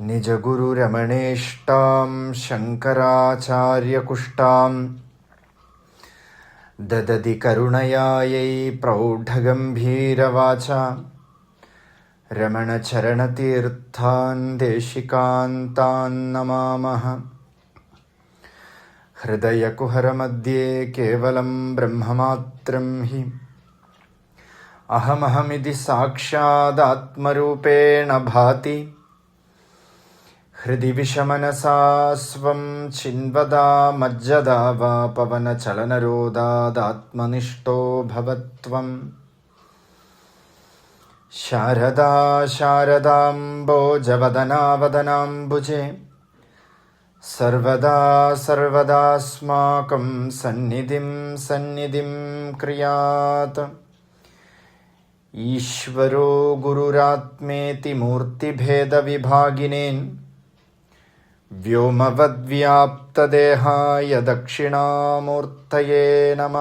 निजगुरुरमणेष्टां शङ्कराचार्यकुष्टां ददति करुणयायै प्रौढगम्भीरवाचा रमणचरणतीर्थान् देशिकान्तान् नमामः। हृदयकुहरमध्ये केवलं ब्रह्ममात्रं हि। अहमहमिति साक्षादात्मरूपेण भाति हृदि विषमनसा स्वं चिन्वदा मज्जदा वा पवनचलनरोदादात्मनिष्ठो भवत्वम् शारदा शारदाम्बोजवदनावदनाम्बुजे सर्वदा सर्वदास्माकं सन्निधिं सन्निधिं क्रियात् ईश्वरो गुरुरात्मेति मूर्तिभेदविभागिनेन् വ്യോമവദ്വ്യാപ്തദേഹായ ദക്ഷിണാമൂർത്തയേ നമ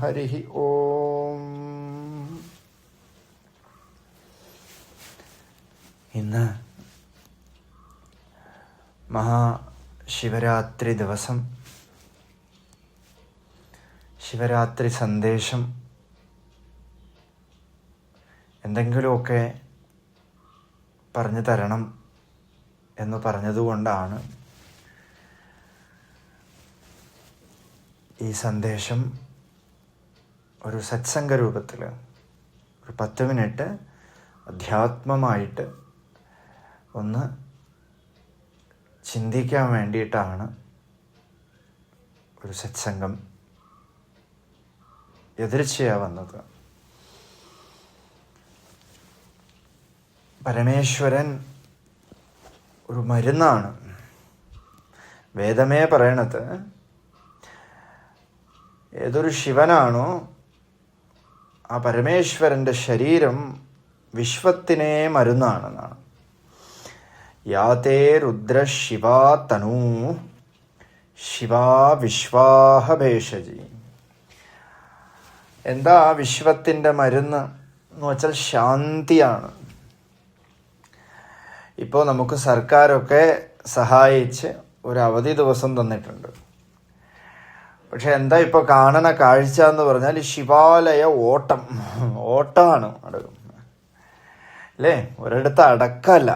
ഹരി ഓം ഇന്ന് മഹാശിവരാത്രി ദിവസം ശിവരാത്രി സന്ദേശം എന്തെങ്കിലുമൊക്കെ പറഞ്ഞു തരണം. എന്ന് പറഞ്ഞതുകൊണ്ടാണ് ഈ സന്ദേശം ഒരു സത്സംഗ രൂപത്തിൽ ഒരു പത്ത് മിനിറ്റ് അധ്യാത്മമായിട്ട് ഒന്ന് ചിന്തിക്കാൻ വേണ്ടിയിട്ടാണ് ഒരു സത്സംഗം എതിർച്ചയാ വന്നത്. പരമേശ്വരൻ ഒരു മരുന്നാണ്. വേദമേ പറയണത് ഏതൊരു ശിവനാണോ ആ പരമേശ്വരന്റെ ശരീരം വിശ്വത്തിനെ മരുന്നാണെന്നാണ്. യാതേ രുദ്ര ശിവാ തനൂ ശിവാ വിശ്വാഹഭേഷജി എന്താ വിശ്വത്തിന്റെ മരുന്ന്? എന്ന് വെച്ചാൽ ശാന്തിയാണ്. ഇപ്പോൾ നമുക്ക് സർക്കാരൊക്കെ സഹായിച്ച് ഒരു അവധി ദിവസം തന്നിട്ടുണ്ട്. പക്ഷെ എന്താ ഇപ്പോൾ കാണണ കാഴ്ച എന്ന് പറഞ്ഞാൽ ശിവാലയ ഓട്ടം. ഓട്ടമാണ് നടക്കും അല്ലേ? ഒരിടത്ത് അടക്കമല്ല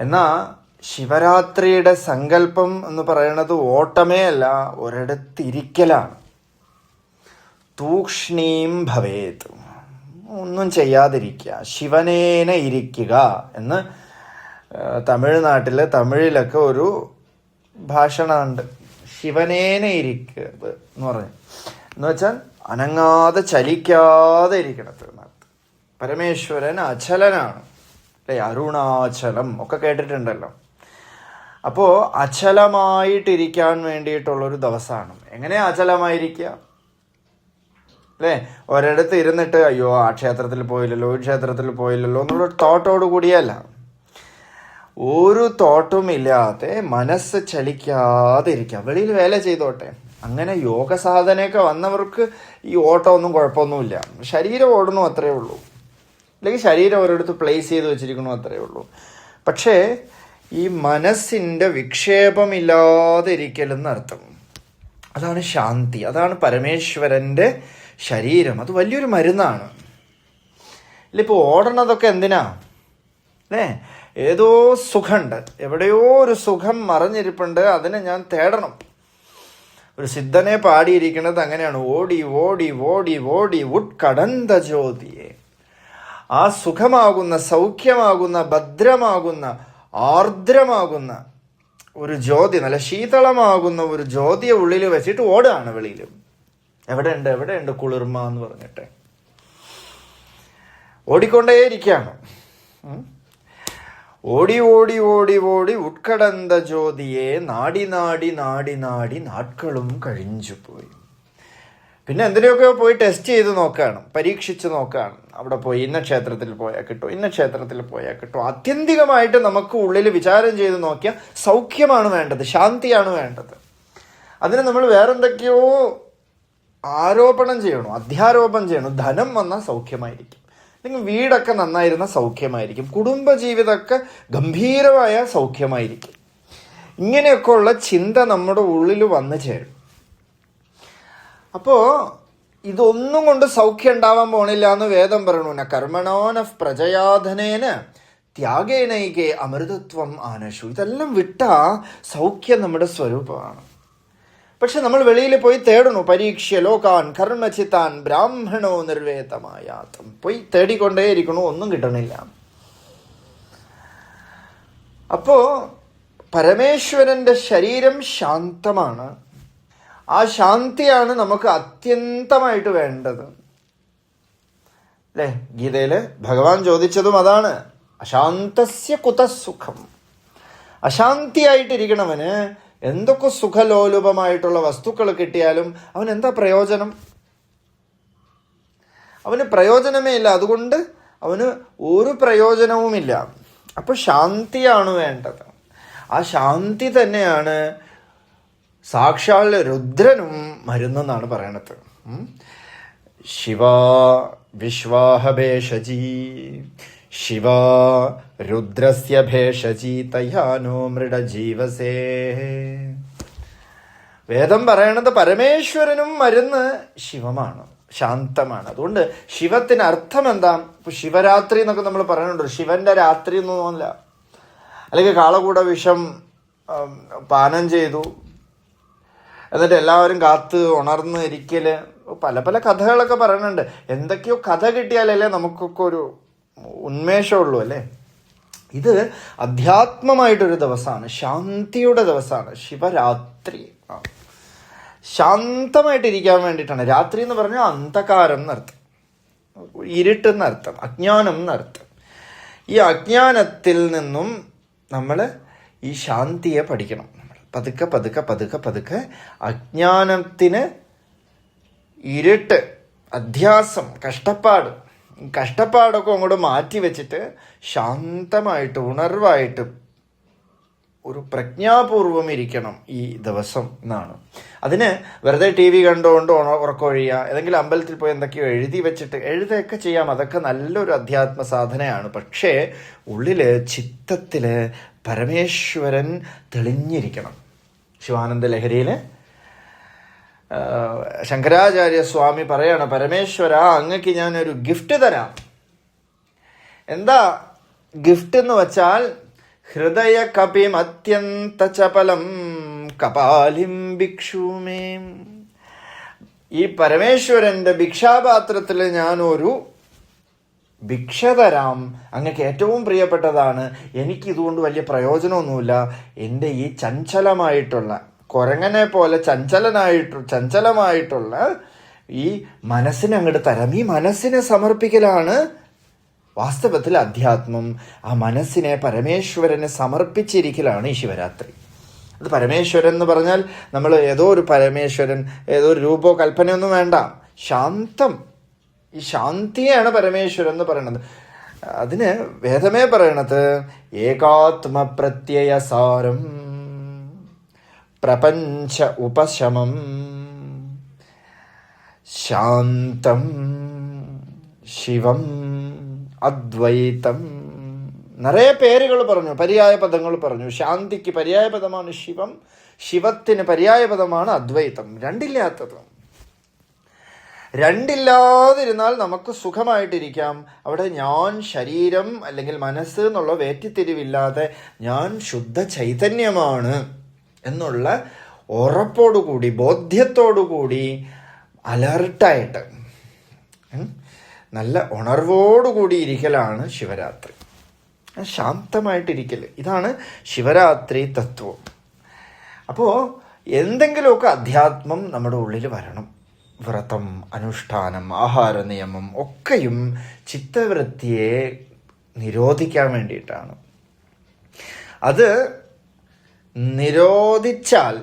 എന്നാ ശിവരാത്രിയുടെ സങ്കല്പം എന്ന് പറയുന്നത് ഓട്ടമേ അല്ല ഒരിടത്തിരിക്കലാണ്. തൂക്ഷ്ണീം ഭവേത്. ഒന്നും ചെയ്യാതിരിക്കുക. ശിവനേന ഇരിക്കുക എന്ന് തമിഴ്നാട്ടിൽ തമിഴിലൊക്കെ ഒരു ഭാഷണമുണ്ട്. ശിവനേന ഇരിക്കുക എന്ന് പറഞ്ഞു എന്ന് വെച്ചാൽ അനങ്ങാതെ ചലിക്കാതെ ഇരിക്കണം ഇരിക്കണത് പരമേശ്വരൻ അചലനാണ്. അല്ലേ? അരുണാചലം ഒക്കെ കേട്ടിട്ടുണ്ടല്ലോ. അപ്പോൾ അചലമായിട്ടിരിക്കാൻ വേണ്ടിയിട്ടുള്ളൊരു ദിവസമാണ്. എങ്ങനെ അചലമായിരിക്കുക? അല്ലേ? ഒരിടത്ത് ഇരുന്നിട്ട് അയ്യോ ആ ക്ഷേത്രത്തിൽ പോയില്ലല്ലോ ഈ ക്ഷേത്രത്തിൽ പോയില്ലല്ലോ എന്നുള്ള തോട്ടോട് കൂടിയല്ല. ഒരു തോട്ടും ഇല്ലാതെ മനസ്സ് ചലിക്കാതെ ഇരിക്കുക വെളിയിൽ വേല ചെയ്തോട്ടെ. അങ്ങനെ യോഗ സാധനയൊക്കെ വന്നവർക്ക് ഈ ഓട്ടം ഒന്നും കുഴപ്പമൊന്നുമില്ല. ശരീരം ഓടണു അത്രേ ഉള്ളൂ. അല്ലെങ്കിൽ ശരീരം ഒരിടത്ത് പ്ലേസ് ചെയ്ത് വെച്ചിരിക്കണു അത്രേ ഉള്ളൂ. പക്ഷേ ഈ മനസ്സിന്റെ വിക്ഷേപമില്ലാതെ ഇരിക്കലെന്നർത്ഥം അതാണ് ശാന്തി. അതാണ് പരമേശ്വരന്റെ ശരീരം. അത് വലിയൊരു മരുന്നാണ്. അല്ല ഇപ്പോൾ ഓടണതൊക്കെ എന്തിനാ? അല്ലേ ഏതോ സുഖമുണ്ട് എവിടെയോ ഒരു സുഖം മറഞ്ഞിരിപ്പുണ്ട്. അതിനെ ഞാൻ തേടണം. ഒരു സിദ്ധനെ പാടിയിരിക്കുന്നത് അങ്ങനെയാണ്. ഓടി ഓടി ഓടി ഓടി ഉട്കടന്ത ജ്യോതിയെ. ആ സുഖമാകുന്ന സൗഖ്യമാകുന്ന ഭദ്രമാകുന്ന ആർദ്രമാകുന്ന ഒരു ജ്യോതി നല്ല ശീതളമാകുന്ന ഒരു ജ്യോതിയെ ഉള്ളിൽ വെച്ചിട്ട് ഓടുകയാണ് വെളിയിലും. എവിടെയുണ്ട്? എവിടെയുണ്ട് കുളിർമ എന്ന് പറഞ്ഞിട്ട്? ഓടിക്കൊണ്ടേയിരിക്കുകയാണ്. ഓടി ഓടി ഓടി ഓടി ഉത്കടന്ത ജ്യോതിയെ നാടി നാടി നാടി നാടി നാട്കളും കഴിഞ്ഞു പോയി. പിന്നെ എന്തിനൊക്കെ പോയി ടെസ്റ്റ് ചെയ്ത് നോക്കുകയാണ് പരീക്ഷിച്ച് നോക്കുകയാണ്. അവിടെ പോയി ഇന്ന ക്ഷേത്രത്തിൽ പോയാൽ കിട്ടും ഇന്ന ക്ഷേത്രത്തിൽ പോയാൽ കിട്ടും. ആത്യന്തികമായിട്ട് നമുക്ക് ഉള്ളിൽ വിചാരം ചെയ്ത് നോക്കിയാൽ സൗഖ്യമാണ് വേണ്ടത് ശാന്തിയാണ് വേണ്ടത്. അതിന് നമ്മൾ വേറെന്തൊക്കെയോ ആരോപണം ചെയ്യണോ? അധ്യാരോപണം ചെയ്യണോ? ധനം വന്നാൽ സൗഖ്യമായിരിക്കും. അല്ലെങ്കിൽ വീടൊക്കെ നന്നായിരുന്ന സൗഖ്യമായിരിക്കും. കുടുംബജീവിതമൊക്കെ ഗംഭീരമായ സൗഖ്യമായിരിക്കും. ഇങ്ങനെയൊക്കെ ഉള്ള ചിന്ത നമ്മുടെ ഉള്ളിൽ വന്നു ചേരും. അപ്പോൾ ഇതൊന്നും കൊണ്ട് സൗഖ്യം ഉണ്ടാവാൻ പോണില്ല എന്ന് വേദം പറയണു. ന കർമ്മണോന പ്രജയാധനേന ത്യാഗേനൈകെ അമൃതത്വം ആനശു. ഇതെല്ലാം വിട്ട സൗഖ്യം നമ്മുടെ സ്വരൂപമാണ്. പക്ഷെ നമ്മൾ വെളിയിൽ പോയി തേടണു പരീക്ഷ ലോകാൻ കർമ്മചിത്താൻ ബ്രാഹ്മണോ നിർവേദമായാത്തം പോയി തേടിക്കൊണ്ടേയിരിക്കണു ഒന്നും കിട്ടണില്ല. അപ്പോ പരമേശ്വരന്റെ ശരീരം ശാന്തമാണ്. ആ ശാന്തിയാണ് നമുക്ക് അത്യന്തമായിട്ട് വേണ്ടത്. അല്ലേ? ഗീതയിൽ ഭഗവാൻ ചോദിച്ചതും അതാണ്. അശാന്തസ്യ കുതസുഖം. അശാന്തിയായിട്ടിരിക്കണവന് എന്തൊക്കെ സുഖലോലുപമായിട്ടുള്ള വസ്തുക്കൾ കിട്ടിയാലും അവൻ എന്താ പ്രയോജനം? അവന് പ്രയോജനമേ ഇല്ല. അതുകൊണ്ട് അവന് ഒരു പ്രയോജനവുമില്ല. അപ്പൊ ശാന്തിയാണ് വേണ്ടത്. ആ ശാന്തി തന്നെയാണ് സാക്ഷാൽ രുദ്രനും മരുന്നെന്നാണ് പറയണത്. ശിവ വിശ്വാഹഭേഷജി ശിവ രുദ്രസ്യ ഭേഷജി മൃഡജീവസേ വേദം പറയണത് പരമേശ്വരനും മരുന്ന് ശിവമാണ് ശാന്തമാണ്. അതുകൊണ്ട് ശിവത്തിന് അർത്ഥം എന്താ ഇപ്പൊ ശിവരാത്രി എന്നൊക്കെ നമ്മൾ പറയുന്നുണ്ട് ശിവന്റെ രാത്രി എന്നൊന്നുമല്ല അല്ലെങ്കിൽ കാളകൂട വിഷം പാനം ചെയ്തു. എന്നിട്ട് എല്ലാവരും കാത്ത് ഉണർന്ന് ഇരിക്കൽ. പല പല കഥകളൊക്കെ പറയുന്നുണ്ട്. എന്തൊക്കെയോ കഥ കിട്ടിയാലല്ലേ നമുക്കൊക്കെ ഒരു ഉന്മേഷമുള്ളൂ അല്ലേ? ഇത് അധ്യാത്മമായിട്ടൊരു ദിവസമാണ്. ശാന്തിയുടെ ദിവസമാണ്. ശിവരാത്രി. ശാന്തമായിട്ടിരിക്കാൻ വേണ്ടിയിട്ടാണ്. രാത്രി എന്ന് പറഞ്ഞാൽ അന്ധകാരം എന്നർത്ഥം. ഇരുട്ട് എന്നർത്ഥം. അജ്ഞാനം എന്നർത്ഥം. ഈ അജ്ഞാനത്തിൽ നിന്നും നമ്മൾ ഈ ശാന്തിയെ പഠിക്കണം. നമ്മൾ പതുക്കെ പതുക്കെ പതുക്കെ പതുക്കെ അജ്ഞാനത്തിന് ഇരുട്ട് അധ്യാസം കഷ്ടപ്പാട് കഷ്ടപ്പാടൊക്കെ അങ്ങോട്ട് മാറ്റി വെച്ചിട്ട് ശാന്തമായിട്ട് ഉണർവായിട്ട് ഒരു പ്രജ്ഞാപൂർവം ഇരിക്കണം ഈ ദിവസം എന്നാണ്. അതിന് വെറുതെ ടി വി കണ്ടുകൊണ്ട് ഉറക്കൊഴിയുക ഏതെങ്കിലും അമ്പലത്തിൽ പോയി എന്തൊക്കെയോ എഴുതി വെച്ചിട്ട് എഴുതുകയൊക്കെ ചെയ്യാം. അതൊക്കെ നല്ലൊരു അധ്യാത്മ സാധനയാണ്. പക്ഷേ ഉള്ളിൽ ചിത്തത്തിൽ പരമേശ്വരൻ തെളിഞ്ഞിരിക്കണം. ശിവാനന്ദ ലഹരിയിൽ ആ, ശങ്കരാചാര്യ സ്വാമി പറയാണ് പരമേശ്വര അങ്ങക്ക് ഞാനൊരു ഗിഫ്റ്റ് തരാം. എന്താ ഗിഫ്റ്റ് എന്ന് വച്ചാൽ ഹൃദയ കപിം അത്യന്ത ചപലം കപാലിം ഭിക്ഷുമേം. ഈ പരമേശ്വരന്റെ ഭിക്ഷാപാത്രത്തിൽ ഞാനൊരു ഭിക്ഷ തരാം. അങ്ങക്ക് ഏറ്റവും പ്രിയപ്പെട്ടതാണ്. എനിക്കിതുകൊണ്ട് വലിയ പ്രയോജനമൊന്നുമില്ല. എന്റെ ഈ ചഞ്ചലമായിട്ടുള്ള കുരങ്ങനെ പോലെ ചഞ്ചലനായിട്ട് ചഞ്ചലമായിട്ടുള്ള ഈ മനസ്സിനെ അങ്ങോട്ട് തരാം. ഈ മനസ്സിനെ സമർപ്പിക്കലാണ് വാസ്തവത്തിൽ അധ്യാത്മം. ആ മനസ്സിനെ പരമേശ്വരന് സമർപ്പിച്ചിരിക്കലാണ് ഈ ശിവരാത്രി. അത് പരമേശ്വരൻ എന്ന് പറഞ്ഞാൽ നമ്മൾ ഏതോ ഒരു പരമേശ്വരൻ ഏതോ ഒരു രൂപോ കൽപ്പനയൊന്നും വേണ്ട. ശാന്തം. ഈ ശാന്തിയാണ് പരമേശ്വരൻ എന്ന് പറയുന്നത് അതിന് വേദമേ പറയണത് ഏകാത്മ പ്രത്യയസാരം പ്രപഞ്ച ഉപശമം. ശാന്തം. ശിവം. അദ്വൈതം. നിറയെ പേരുകൾ പറഞ്ഞു പര്യായ പദങ്ങൾ പറഞ്ഞു. ശാന്തിക്ക് പര്യായ പദമാണ് ശിവം. ശിവത്തിന് പര്യായ പദമാണ് അദ്വൈതം. രണ്ടില്ലാത്തത്. രണ്ടില്ലാതിരുന്നാൽ നമുക്ക് സുഖമായിട്ടിരിക്കാം. അവിടെ ഞാൻ ശരീരം അല്ലെങ്കിൽ മനസ്സ് എന്നുള്ള വേറ്റിത്തിരിവില്ലാതെ ഞാൻ ശുദ്ധ ചൈതന്യമാണ്. എന്നുള്ള ഉറപ്പോടുകൂടി ബോധ്യത്തോടുകൂടി അലർട്ടായിട്ട് നല്ല ഉണർവോടുകൂടി ഇരിക്കലാണ് ശിവരാത്രി. ശാന്തമായിട്ടിരിക്കൽ ഇതാണ് ശിവരാത്രി തത്വം. അപ്പോൾ എന്തെങ്കിലുമൊക്കെ അധ്യാത്മം നമ്മുടെ ഉള്ളിൽ വരണം. വ്രതം അനുഷ്ഠാനം ആഹാര നിയമം ഒക്കെയും ചിത്തവൃത്തിയെ നിരോധിക്കാൻ വേണ്ടിയിട്ടാണ്. അത് നിരോധിച്ചാൽ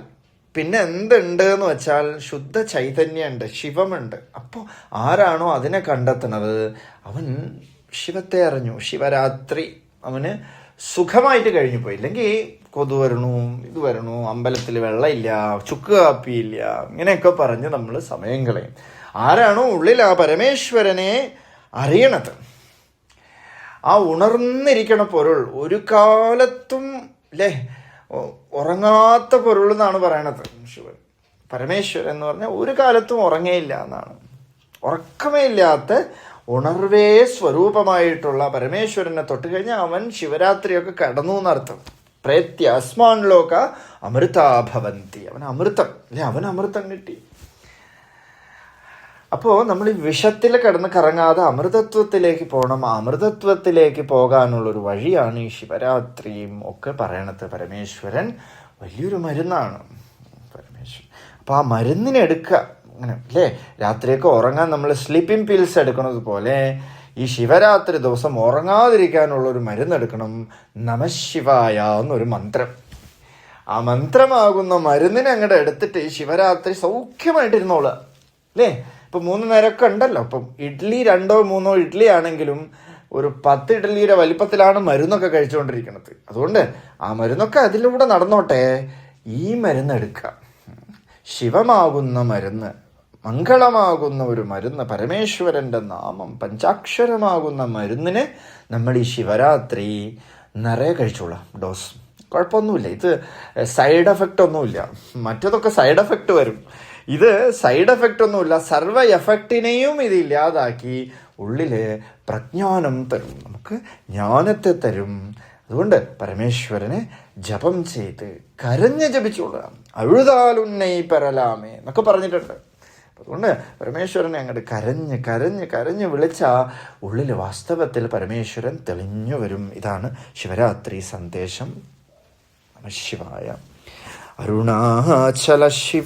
പിന്നെ എന്തുണ്ട് എന്ന് വെച്ചാൽ ശുദ്ധ ചൈതന്യമുണ്ട് ശിവമുണ്ട്. അപ്പോൾ ആരാണോ അതിനെ കണ്ടെത്തുന്നത്? അവൻ ശിവത്തെ അറിഞ്ഞു. ശിവരാത്രി അവന് സുഖമായിട്ട് കഴിഞ്ഞു പോയി. ഇല്ലെങ്കിൽ കൊതു വരണു ഇത് വരണു അമ്പലത്തിൽ വെള്ളമില്ല ചുക്ക് കാപ്പിയില്ല ഇങ്ങനെയൊക്കെ പറഞ്ഞ് നമ്മൾ സമയം കളയും. ആരാണോ ഉള്ളിൽ ആ പരമേശ്വരനെ അറിയണത്? ആ ഉണർന്നിരിക്കണ പൊരുൾ ഒരു കാലത്തും അല്ലേ ഉറങ്ങാത്ത പൊരുൾ എന്നാണ് പറയണത്. ശിവൻ. പരമേശ്വരൻ എന്ന് പറഞ്ഞാൽ ഒരു കാലത്തും ഉറങ്ങേയില്ല എന്നാണ്. ഉറക്കമേ ഇല്ലാത്ത ഉണർവേ സ്വരൂപമായിട്ടുള്ള പരമേശ്വരനെ തൊട്ട് കഴിഞ്ഞാൽ അവൻ ശിവരാത്രിയൊക്കെ കടന്നു എന്നർത്ഥം. പ്രേത്യ അസ്മാൻ ലോക അമൃതാഭവന്തി. അവൻ അമൃതം. അല്ലെ? അവൻ അമൃതം കിട്ടി. അപ്പോൾ നമ്മൾ ഈ വിഷത്തിൽ കിടന്ന് കറങ്ങാതെ അമൃതത്വത്തിലേക്ക് പോകണം. അമൃതത്വത്തിലേക്ക് പോകാനുള്ളൊരു വഴിയാണ് ഈ ശിവരാത്രിയും ഒക്കെ പറയണത്. പരമേശ്വരൻ വലിയൊരു മരുന്നാണ്. പരമേശ്വരൻ. അപ്പോൾ ആ മരുന്നിനെ എടുക്കുക. അങ്ങനെ അല്ലേ? രാത്രിയൊക്കെ ഉറങ്ങാൻ നമ്മൾ സ്ലീപ്പിംഗ് പിൽസ് എടുക്കുന്നത് പോലെ ഈ ശിവരാത്രി ദിവസം ഉറങ്ങാതിരിക്കാനുള്ള ഒരു മരുന്ന് എടുക്കണം നമശിവായ എന്നൊരു മന്ത്രം. ആ മന്ത്രമാകുന്ന മരുന്നിനെ അങ്ങോട്ട് എടുത്തിട്ട് ഈ ശിവരാത്രി സൗഖ്യമായിട്ടിരുന്നോളുക. അല്ലേ? ഇപ്പൊ മൂന്ന് നേരമൊക്കെ ഉണ്ടല്ലോ. അപ്പം ഇഡ്ഡലി രണ്ടോ മൂന്നോ ഇഡ്ഡലി ആണെങ്കിലും ഒരു പത്ത് ഇഡ്ഡലിയുടെ വലിപ്പത്തിലാണ് മരുന്നൊക്കെ കഴിച്ചുകൊണ്ടിരിക്കുന്നത്. അതുകൊണ്ട് ആ മരുന്നൊക്കെ അതിലൂടെ നടന്നോട്ടെ. ഈ മരുന്ന് എടുക്കുക. ശിവമാകുന്ന മരുന്ന് മംഗളമാകുന്ന ഒരു മരുന്ന് പരമേശ്വരന്റെ നാമം പഞ്ചാക്ഷരമാകുന്ന മരുന്നിന് നമ്മൾ ഈ ശിവരാത്രി നിറയെ കഴിച്ചോളാം. ഡോസ്. കുഴപ്പമൊന്നുമില്ല. ഇത് സൈഡ് എഫക്റ്റ് ഒന്നുമില്ല. മറ്റതൊക്കെ സൈഡ് എഫക്റ്റ് വരും. ഇത് സൈഡ് എഫക്റ്റ് ഒന്നുമില്ല. സർവ എഫക്റ്റിനെയും ഇത് ഇല്ലാതാക്കി ഉള്ളിൽ പ്രജ്ഞാനം തരും. നമുക്ക് ജ്ഞാനത്തെ തരും. അതുകൊണ്ട് പരമേശ്വരനെ ജപം ചെയ്ത് കരഞ്ഞ് ജപിച്ചോളുക അഴുതാലുന്നൈ പരലാമേ എന്നൊക്കെ പറഞ്ഞിട്ടുണ്ട്. അതുകൊണ്ട് പരമേശ്വരനെ അങ്ങോട്ട് കരഞ്ഞ് കരഞ്ഞ് കരഞ്ഞ് വിളിച്ചാൽ ഉള്ളിൽ വാസ്തവത്തിൽ പരമേശ്വരൻ തെളിഞ്ഞു വരും. ഇതാണ് ശിവരാത്രി സന്ദേശം. നമശിവായ അരുണാചല ശിവ